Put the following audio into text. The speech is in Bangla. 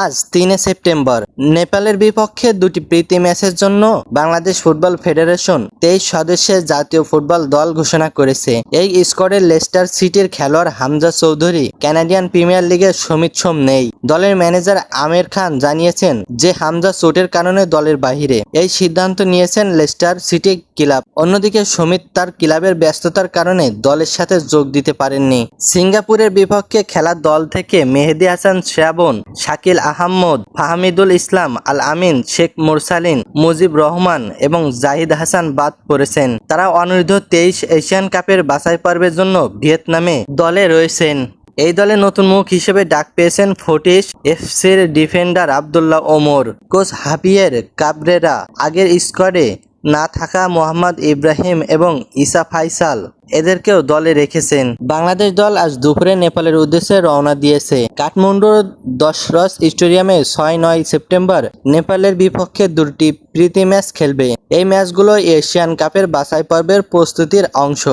আজ তিনে সেপ্টেম্বর। নেপালের বিপক্ষে দুটি প্রীতি ম্যাচের জন্য বাংলাদেশ ফুটবল ফেডারেশন তেইশ সদস্যের জাতীয় ফুটবল দল ঘোষণা করেছে। এই স্কোয়াডে লেস্টার সিটির খেলোয়াড় হামজা চৌধুরী কানাডিয়ান প্রিমিয়ার লিগের সমিত সোম নেই। দলের ম্যানেজার আমির খান জানিয়েছেন যে হামজা চোটের কারণে দলের বাহিরে। এই সিদ্ধান্ত নিয়েছেন লেস্টার সিটি ক্লাব। অন্যদিকে সমিত তার ক্লাবের ব্যস্ততার কারণে দলের সাথে যোগ দিতে পারেননি। সিঙ্গাপুরের বিপক্ষে খেলার দল থেকে মেহেদি হাসান, শ্রাবণ, শাকিল আহমদ ফাহমিদুল ইসলাম, আল আমিন, শেখ মুরসালিন, মুজিব রহমান এবং জাহিদ হাসান বাদ পড়েছেন। তারা অনূর্ধ্ব তেইশ এশিয়ান কাপের বাছাই পর্বের জন্য ভিয়েতনামে দলে রয়েছেন। এই দলে নতুন মুখ হিসেবে ডাক পেয়েছেন ফোর্টিস এফসির defender Abdullah Omar. Coach Javier Cabrera আগের স্কোয়াডে না থাকা মোহাম্মদ ইব্রাহিম এবং ইসা ফাইসাল এদেরকেও দলে রেখেছেন। বাংলাদেশ দল আজ দুপুরে নেপালের উদ্দেশ্যে রওনা দিয়েছে। কাঠমান্ডুর দশরস স্টেডিয়ামে ছয় নয় সেপ্টেম্বর নেপালের বিপক্ষে দুটি প্রীতি ম্যাচ খেলবে। এই ম্যাচগুলো এশিয়ান কাপের বাছাই পর্বের প্রস্তুতির অংশ।